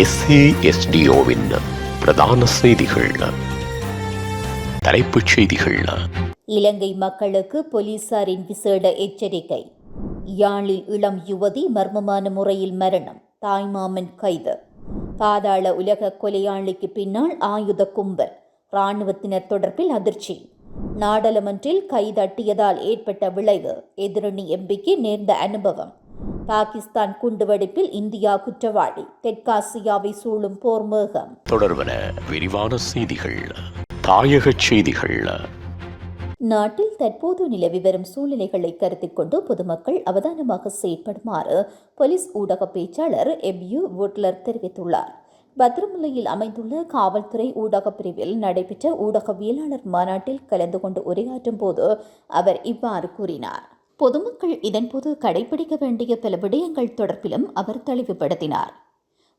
எஸ்ஏஎஸ்டிஓவின் பிரதான செய்திகள். தலைப்புச் செய்திகள். இலங்கை மக்களுக்கு போலீசாரின் விசேட எச்சரிக்கை. யாழில் இளம் யுவதி மர்மமான முறையில் மரணம். தாய்மாமன் கைது. பாதாள உலக கொலையாளிக்கு பின்னால் ஆயுத கும்பல். இராணுவத்தினர் தொடர்பில் அதிர்ச்சி. நாடாளுமன்றில் கைதட்டியதால் ஏற்பட்ட விளைவு. எதிரணி எம்பிக்கு நேர்ந்த அனுபவம். பாகிஸ்தான் குண்டுவெடிப்பில் இந்தியா குற்றவாளி. தெற்காசியாவை சூழும் போர் மேகம். தொடர்வன விரிவான செய்திகள் தாயகச் செய்திகள். நாட்டில் தற்போது நிலவி வரும் சூழ்நிலைகளை கருத்தில் கொண்டு பொதுமக்கள் அவதானமாக செயற்படுமாறு போலீஸ் ஊடக பேச்சாளர் எம். யு. வுட்லர் தெரிவித்துள்ளார். பத்திரமுல்லையில் அமைந்துள்ள காவல்துறை ஊடகப் பிரிவில் நடைபெற்ற ஊடகவியலாளர் மாநாட்டில் கலந்து கொண்டு உரையாற்றும் போது அவர் இவ்வாறு கூறினார். பொதுமக்கள் இதன்போது கடைபிடிக்க வேண்டிய பல விடயங்கள் தொடர்பிலும் அவர் தெளிவுபடுத்தினார்.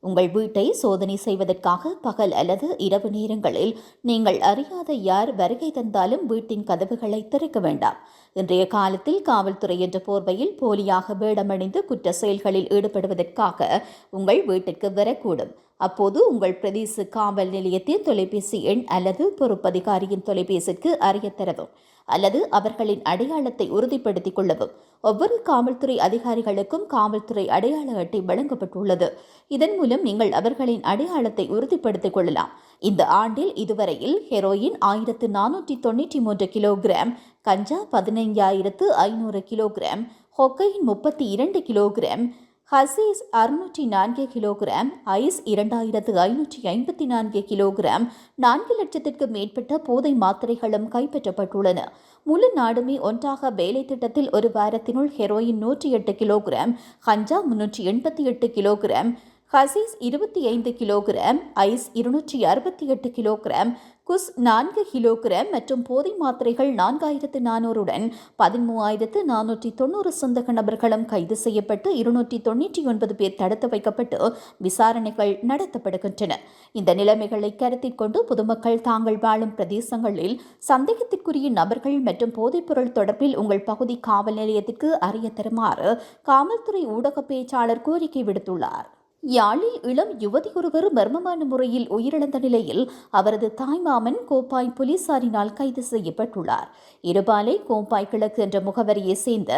உங்கள் வீட்டை சோதனை செய்வதற்காக பகல் அல்லது இரவு நேரங்களில் நீங்கள் அறியாத யார் வருகை தந்தாலும் வீட்டின் கதவுகளை திறக்க வேண்டாம். இன்றைய காலத்தில் காவல்துறை என்ற போர்வையில் போலியாக வேடமணிந்து குற்ற செயல்களில் ஈடுபடுவதற்காக உங்கள் வீட்டிற்கு வரக்கூடும். அப்போது உங்கள் பிரதேச காவல் நிலையத்தின் தொலைபேசி எண் அல்லது பொறுப்பதிகாரியின் தொலைபேசிக்கு அறிய தரவும் அல்லது அவர்களின் அடையாளத்தை உறுதிப்படுத்திக் கொள்ளவும். ஒவ்வொரு காவல்துறை அதிகாரிகளுக்கும் காவல்துறை அடையாள அட்டை வழங்கப்பட்டுள்ளது. இதன் மூலம் நீங்கள் அவர்களின் அடையாளத்தை உறுதிப்படுத்திக் கொள்ளலாம். இந்த ஆண்டில் இதுவரையில் ஹெரோயின் ஆயிரத்து நானூற்றி தொண்ணூற்றி மூன்று கிலோகிராம் கஞ்சா பதினைஞ்சாயிரத்து ஐநூறு கிலோகிராம் ஹொக்கையின் முப்பத்தி இரண்டு கிலோகிராம் ஹசீஸ் அறுநூற்றி நான்கு கிலோகிராம் ஐஸ் இரண்டாயிரத்து ஐநூற்றி ஐம்பத்தி நான்கு கிலோகிராம் நான்கு லட்சத்திற்கு மேற்பட்ட போதை மாத்திரைகளும் கைப்பற்றப்பட்டுள்ளன. முழு நாடுமே ஒன்றாக வேலை திட்டத்தில் ஒரு வாரத்தினுள் ஹெரோயின் நூற்றி எட்டு கிலோகிராம் ஹஞ்சா முன்னூற்றி எண்பத்தி எட்டு கிலோகிராம் ஹசீஸ் இருபத்தி ஐந்து கிலோகிராம் ஐஸ் இருநூற்றி அறுபத்தி எட்டு கிலோகிராம் குஸ் நான்கு கிலோகிராம் மற்றும் போதை மாத்திரைகள் நான்காயிரத்து நானூறுடன் பதிமூவாயிரத்து நானூற்றி தொண்ணூறு சொந்தக நபர்களும் கைது செய்யப்பட்டு இருநூற்றி தொண்ணூற்றி ஒன்பது பேர் தடுத்து வைக்கப்பட்டு விசாரணைகள் நடத்தப்படுகின்றன. இந்த நிலைமைகளை கருத்தில் கொண்டு பொதுமக்கள் தாங்கள் வாழும் பிரதேசங்களில் சந்தேகத்திற்குரிய நபர்கள் மற்றும் போதைப்பொருள் தொடர்பில் உங்கள் பகுதி காவல் நிலையத்திற்கு அறிய தருமாறு காவல்துறை ஊடக பேச்சாளர் கோரிக்கை விடுத்துள்ளார். யாழில் இளம் யுவதி ஒருவர் மர்மமான முறையில் உயிரிழந்த நிலையில் அவரது தாய்மாமன் கோப்பாய் போலீசாரினால் கைது செய்யப்பட்டுள்ளார். இருபாலை கோப்பாய் கிழக்கு என்ற முகவரியை சேர்ந்த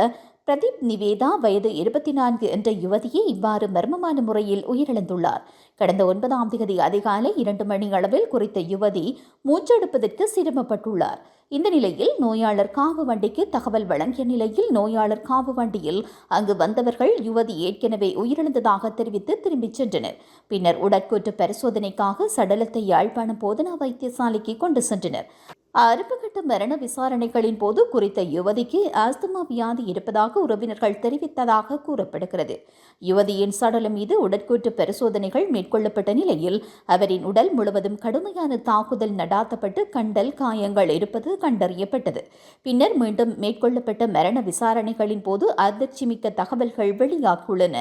பிரதீப் நிவேதா வயது இருபத்தி நான்கு என்ற யுவதியை இவ்வாறு மர்மமான முறையில் உயிரிழந்துள்ளார். கடந்த ஒன்பதாம் தேதி அதிகாலை இரண்டு மணி அளவில் குறித்த யுவதி மூச்செடுப்பதற்கு சிரமப்பட்டுள்ளார். இந்த நிலையில் நோயாளர் காவு வண்டிக்கு தகவல் வழங்கிய நிலையில் நோயாளர் காவு வண்டியில் அங்கு வந்தவர்கள் யுவதி ஏற்கனவே உயிரிழந்ததாக தெரிவித்து திரும்பிச் சென்றனர். பின்னர் உடற்கூற்று பரிசோதனைக்காக சடலத்தை யாழ்ப்பாணம் போதனா வைத்தியசாலைக்கு கொண்டு சென்றனர். ஆரம்பகட்ட மரண விசாரணைகளின் போது குறித்த யுவதிக்கு ஆஸ்துமா வியாதி இருப்பதாக உறவினர்கள் தெரிவித்ததாக கூறப்படுகிறது. யுவதியின் சடலம் மீது உடற்கூற்று பரிசோதனைகள் மேற்கொள்ளப்பட்ட நிலையில் அவரின் உடல் முழுவதும் கடுமையான தாக்குதல் நடாத்தப்பட்டு கண்டல் காயங்கள் இருப்பது கண்டறியப்பட்டது. பின்னர் மீண்டும் மேற்கொள்ளப்பட்ட மரண விசாரணைகளின் போது அதிர்ச்சிமிக்க தகவல்கள் வெளியாகியுள்ளன.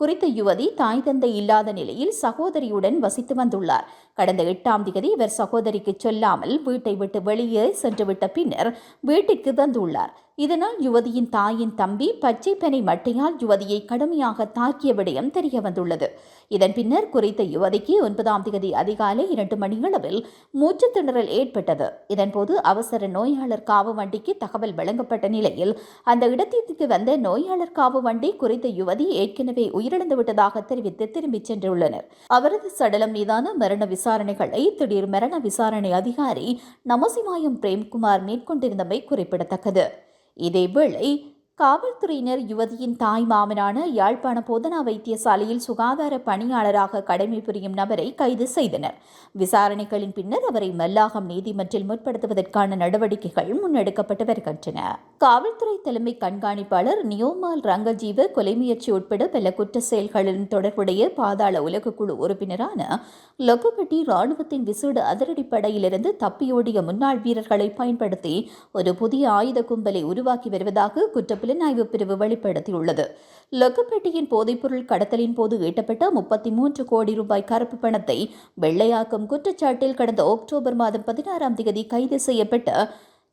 குறித்த யுவதி தாய் தந்தை இல்லாத நிலையில் சகோதரியுடன் வசித்து வந்துள்ளார். கடந்த எட்டாம் தேதி இவர் சகோதரிக்கு சொல்லாமல் வீட்டை விட்டு வெளியே சென்றுவிட்ட பின்னர் வீட்டிற்கு வந்துள்ளார். இதனால் யுவதியின் தாயின் தம்பி பச்சை பனை மட்டையால் யுவதியை கடுமையாக தாக்கிய விடயம் தெரிய வந்துள்ளது இதன் பின்னர் குறித்த யுவதிக்கு ஒன்பதாம் தேதி அதிகாலை இரண்டு மணியளவில் மூச்சு திணறல் ஏற்பட்டது. இதன்போது அவசர நோயாளர் காவு வண்டிக்கு தகவல் வழங்கப்பட்ட நிலையில் அந்த இடத்திற்கு வந்த நோயாளர் காவு வண்டி குறித்த யுவதி ஏற்கனவே உயிரிழந்து விட்டதாக தெரிவித்து திரும்பிச் சென்றுள்ளனர். அவரது சடலம் மீதான மரண விசாரணைகளை திடீர் மரண விசாரணை அதிகாரி நமசிமாயம் பிரேம்குமார் மேற்கொண்டிருந்தமை குறிப்பிடத்தக்கது. இதேவேளை காவல்துறையினர் யுவதியின் தாய் மாமனான யாழ்ப்பாண போதனா வைத்தியசாலையில் சுகாதார பணியாளராக கடமை புரியும் நபரை கைது செய்தனர். விசாரணைகளின் பின்னர் அவரை மல்லாகம் நீதிமன்றில் முற்படுத்துவதற்கான நடவடிக்கைகள் முன்னெடுக்கப்பட்டு வருகின்றன. காவல்துறை தலைமை கண்காணிப்பாளர் நியோமால் ரங்கஜீவ கொலை முயற்சி உட்பட பல குற்ற செயல்களின் தொடர்புடைய பாதாள உலக குழு உறுப்பினரான லொக்கப்பட்டி ராணுவத்தின் விசேட அதிரடிப்படையிலிருந்து தப்பியோடிய முன்னாள் வீரர்களை பயன்படுத்தி ஒரு புதிய ஆயுத கும்பலை உருவாக்கி வருவதாக குற்ற புலனாய்வு பிரிவு வெளிப்படுத்தியுள்ளது. லொக்கப்பேட்டையின் போதைப்பொருள் கடத்தலின் போது ஈட்டப்பட்ட முப்பத்தி மூன்று கோடி ரூபாய் கருப்பு பணத்தை வெள்ளையாக்கும் குற்றச்சாட்டில் கடந்த அக்டோபர் மாதம் பதினாறாம் தேதி கைது செய்யப்பட்ட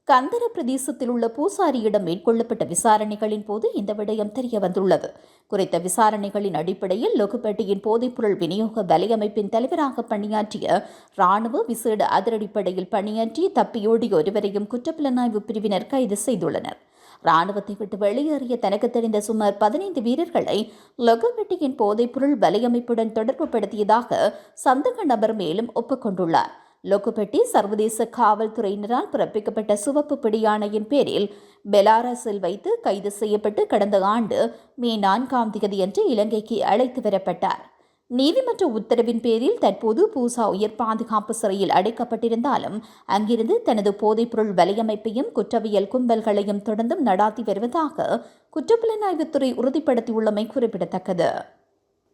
கந்தர பிரதேசத்தில் உள்ள பூசாரியிடம் மேற்கொள்ளப்பட்ட விசாரணைகளின் போது இந்த விடயம் தெரிய வந்துள்ளது குறித்த விசாரணைகளின் அடிப்படையில் லொகுபேட்டையின் போதைப்பொருள் விநியோக வலையமைப்பின் தலைவராக பணியாற்றிய ராணுவ விசேட அதிரடிப்படையில் பணியாற்றி தப்பியோடிய ஒருவரையும் குற்றப்புலனாய்வு பிரிவினர் கைது செய்துள்ளனர். ராணுவத்தை விட்டு வெளியேறிய தனக்கு தெரிந்த சுமார் பதினைந்து வீரர்களை லொகவெட்டியின் போதைப்பொருள் வலையமைப்புடன் தொடர்புபடுத்தியதாக சந்தக நபர் மேலும் ஒப்புக்கொண்டுள்ளார் லொக்குபெட்டி சர்வதேச காவல்துறையினரால் பிறப்பிக்கப்பட்ட சிவப்பு பிடியாணையின் பேரில் பெலாரஸில் வைத்து கைது செய்யப்பட்டு கடந்த ஆண்டு மே நான்காம் தேதியன்று இலங்கைக்கு அழைத்து வரப்பட்டார். நீதிமன்ற உத்தரவின் பேரில் தற்போது பூசா உயர் பாதுகாப்பு சிறையில் அடைக்கப்பட்டிருந்தாலும் அங்கிருந்து தனது போதைப்பொருள் வலையமைப்பையும் குற்றவியல் கும்பல்களையும் தொடர்ந்தும் நடாத்தி வருவதாக குற்றப்புலனாய்வுத்துறை உறுதிப்படுத்தியுள்ளமை குறிப்பிடத்தக்கது.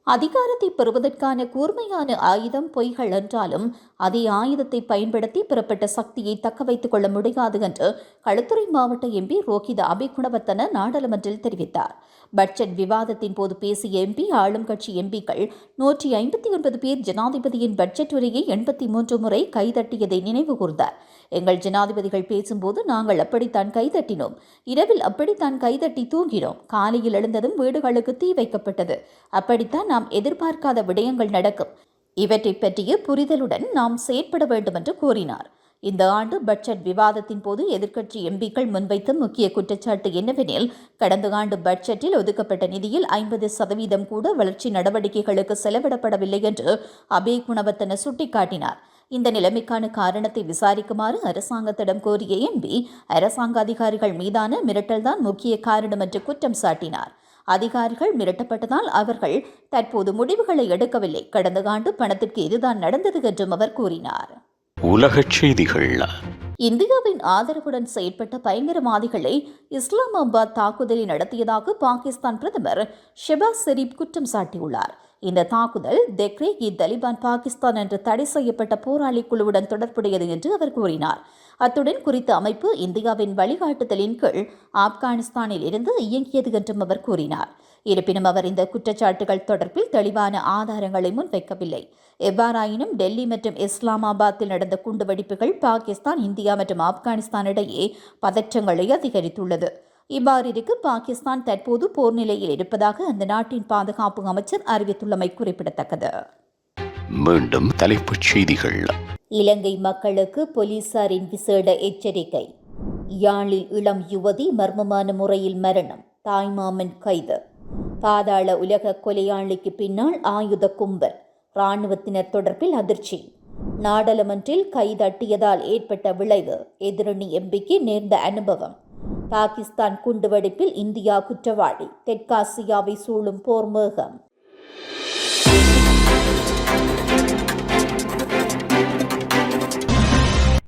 அதிகாரத்தை பெறுவதற்கான கூர்மையான ஆயுதம் பொய்கள் என்றாலும் அதே ஆயுதத்தை பயன்படுத்தி பெறப்பட்ட சக்தியை தக்க வைத்துக் கொள்ள முடியாது என்று களுத்துறை மாவட்ட எம்பி ரோஹித அபிகுணவர்த்தன நாடாளுமன்றில் தெரிவித்தார். பட்ஜெட் விவாதத்தின் போது பேசிய எம்பி ஆளும் கட்சி எம்பிக்கள் நூற்றி ஐம்பத்தி ஒன்பது பேர் ஜனாதிபதியின் பட்ஜெட் உரையை எண்பத்தி மூன்று முறை கைதட்டியதை நினைவு கூர்ந்தார். எங்கள் ஜனாதிபதிகள் பேசும்போது நாங்கள் அப்படித்தான் கைதட்டினோம். இரவில் அப்படித்தான் கைதட்டி தூங்கினோம். காலையில் எழுந்ததும் வீடுகளுக்கு தீ வைக்கப்பட்டது. அப்படித்தான் நாம் எதிர்பார்க்காத விடயங்கள் நடக்கும். இவற்றை பற்றிய புரிதலுடன் நாம் செயற்பட வேண்டும் என்று கூறினார். இந்த ஆண்டு பட்ஜெட் விவாதத்தின் போது எதிர்க்கட்சி எம்பிக்கள் முன்வைத்த முக்கிய குற்றச்சாட்டு என்னவெனில் கடந்த ஆண்டு பட்ஜெட்டில் ஒதுக்கப்பட்ட நிதியில் ஐம்பது சதவீதம் கூட வளர்ச்சி நடவடிக்கைகளுக்கு செலவிடப்படவில்லை என்று அபே குணவர்த்தன சுட்டிக்காட்டினார். இந்த நிலைமைக்கான காரணத்தை விசாரிக்குமாறு அரசாங்கத்திடம் கோரிய எம்பி அரசாங்க அதிகாரிகள் மீதான மிரட்டல்தான் முக்கிய காரணம் என்று குற்றம் சாட்டினார். அதிகாரிகள் மிரட்டப்பட்டதால் அவர்கள் தற்போது முடிவுகளை எடுக்கவில்லை. கடந்த ஆண்டு பணத்திற்கு இதுதான் நடந்தது என்றும் அவர் கூறினார். உலகச் செய்திகள். இந்தியாவின் ஆதரவுடன் செயற்பட்ட பயங்கரவாதிகளை இஸ்லாமாபாத் தாக்குதலை நடத்தியதாக பாகிஸ்தான் பிரதமர் ஷெபாஸ் ஷெரீப் குற்றம் சாட்டியுள்ளார். இந்த தாக்குதல் தெக்ரே இ தலிபான் பாகிஸ்தான் என்ற தடை செய்யப்பட்ட போராளி குழுவுடன் தொடர்புடையது என்று அவர் கூறினார். அத்துடன் குறித்த அமைப்பு இந்தியாவின் வழிகாட்டுதலின் கீழ் ஆப்கானிஸ்தானில் இருந்து இயங்கியது என்றும் அவர் கூறினார். இருப்பினும் அவர் இந்த குற்றச்சாட்டுகள் தொடர்பில் தெளிவான ஆதாரங்களை முன்வைக்கவில்லை. எவ்வாறாயினும் டெல்லி மற்றும் இஸ்லாமாபாத்தில் நடந்த குண்டுவெடிப்புகள் பாகிஸ்தான் இந்தியா மற்றும் ஆப்கானிஸ்தான் இடையே பதற்றங்களை அதிகரித்துள்ளது. இவ்வாறு இருக்க பாகிஸ்தான் தற்போது போர் நிலையில் இருப்பதாக அந்த நாட்டின் பாதுகாப்பு அமைச்சர் அறிவித்துள்ளமை குறிப்பிடத்தக்கது. மீண்டும் தலைப்புச் செய்திகள். இலங்கை மக்களுக்கு போலீசாரின் விசேட எச்சரிக்கை. யாழில் இளம் யுவதி மர்மமான முறையில் மரணம். தாய்மாமன் கைது. பாதாள உலக கொலையாளிக்கு பின்னால் ஆயுத கும்பல். இராணுவத்தினர் தொடர்பில் அதிர்ச்சி. நாடாளுமன்றில் கைதட்டியதால் ஏற்பட்ட விளைவு எதிரணி எம்பிக்கு நேர்ந்த அனுபவம். பாகிஸ்தான் குண்டுவெடிப்பில் இந்தியா குற்றவாளி தெற்காசியாவை சூழும் போர் மேகம்.